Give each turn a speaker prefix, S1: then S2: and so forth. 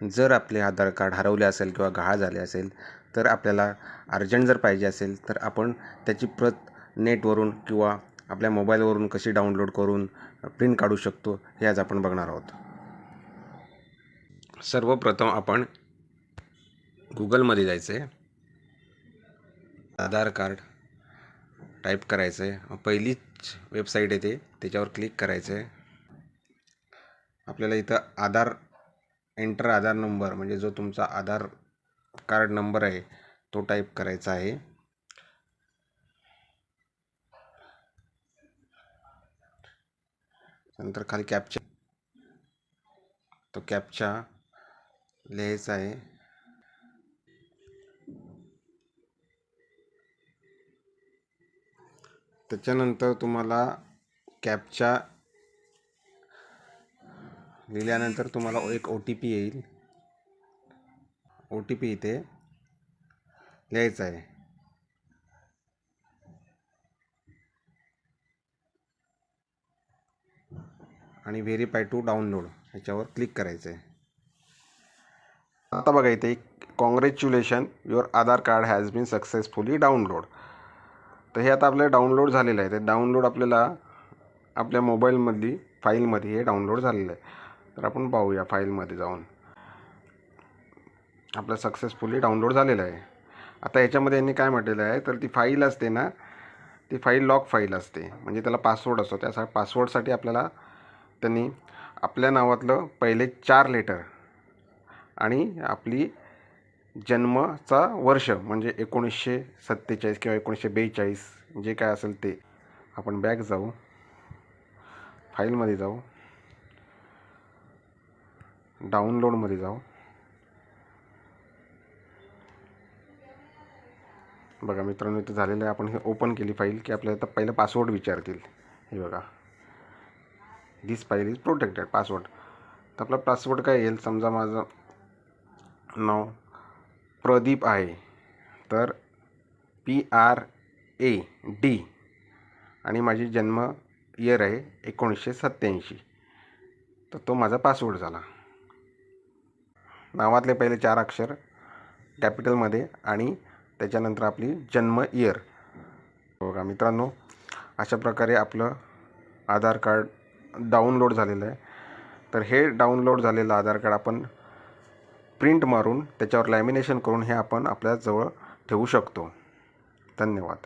S1: जर आपले आधार कार्ड हरवले असेल किंवा गहाळ झाले असेल तर आपल्याला अर्जंट जर पाहिजे असेल तर आपण त्याची प्रत नेटवरून किंवा आपल्या मोबाईलवरून कशी डाउनलोड करून प्रिंट काढू शकतो हे आज आपण बघणार आहोत. सर्वप्रथम आपण गुगलमध्ये जायचं आहे आधार कार्ड टाईप करायचं आहे पहिलीच वेबसाईट येते त्याच्यावर क्लिक करायचं आहे आपल्याला इथं आधार एंटर आधार नंबर म्हणजे जो तुमचा आधार कार्ड नंबर आहे तो टाईप करायचा आहे. नंतर खाली कॅपचा तो कॅप्चा लिहायचा आहे. त्याच्यानंतर तुम्हाला कॅपच्या लिहिल्यानंतर तुम्हाला एक ओ टी पी येईल. ओ टी पी इथे लिहायचा आहे. आणि व्हेरीफाय टू डाउनलोड ह्याच्यावर क्लिक करायचं आहे आता बघा इथे congratulation your Aadhaar card has been successfully download तर हे आता आपल्याला डाउनलोड झालेलं आहे. ते डाउनलोड आपल्याला आपल्या मोबाईलमधली फाईलमध्ये हे डाउनलोड झालेलं आहे. तर आपण पाहूया फाईलमध्ये जाऊन. आपलं सक्सेसफुली डाउनलोड झालेलं आहे. आता याच्यामध्ये यांनी काय म्हटलेलं आहे तर ती फाईल असते ना ती फाईल लॉक फाईल असते. म्हणजे त्याला पासवर्ड असतो. त्यासाठी पासवर्डसाठी आपल्याला त्यांनी आपल्या नावातलं पहिले चार लेटर आणि आपली जन्मचा वर्ष म्हणजे एकोणीसशे सत्तेचाळीस किंवा एकोणीसशे बेचाळीस जे काय असेल ते. आपण बॅक जाऊ. फाईलमध्ये जाऊ. डाउनलोडमध्ये जाऊ. बघा मित्रांनो इथं झालेलं आहे. आपण हे ओपन केली फाईल की आपल्याला आता पहिलं पासवर्ड विचारतील. हे बघा. This file is protected password तर आपला पासवर्ड काय येईल? समजा माझं नाव प्रदीप आहे. तर पी आर ए डी आणि माझी जन्म इयर आहे एकोणीसशे सत्त्याऐंशी. तर तो माझा पासवर्ड झाला. नावातले पहिले चार अक्षर कॅपिटलमध्ये आणि त्याच्यानंतर आपली जन्म इयर बघा मित्रांनो अशा प्रकारे आपलं आधार कार्ड डाउनलोड झालेलं आहे. तर हे डाउनलोड झालेलं आधार कार्ड आपण प्रिंट मारून त्याच्यावर लॅमिनेशन करून हे आपण आपल्या जवळ ठेवू शकतो. धन्यवाद.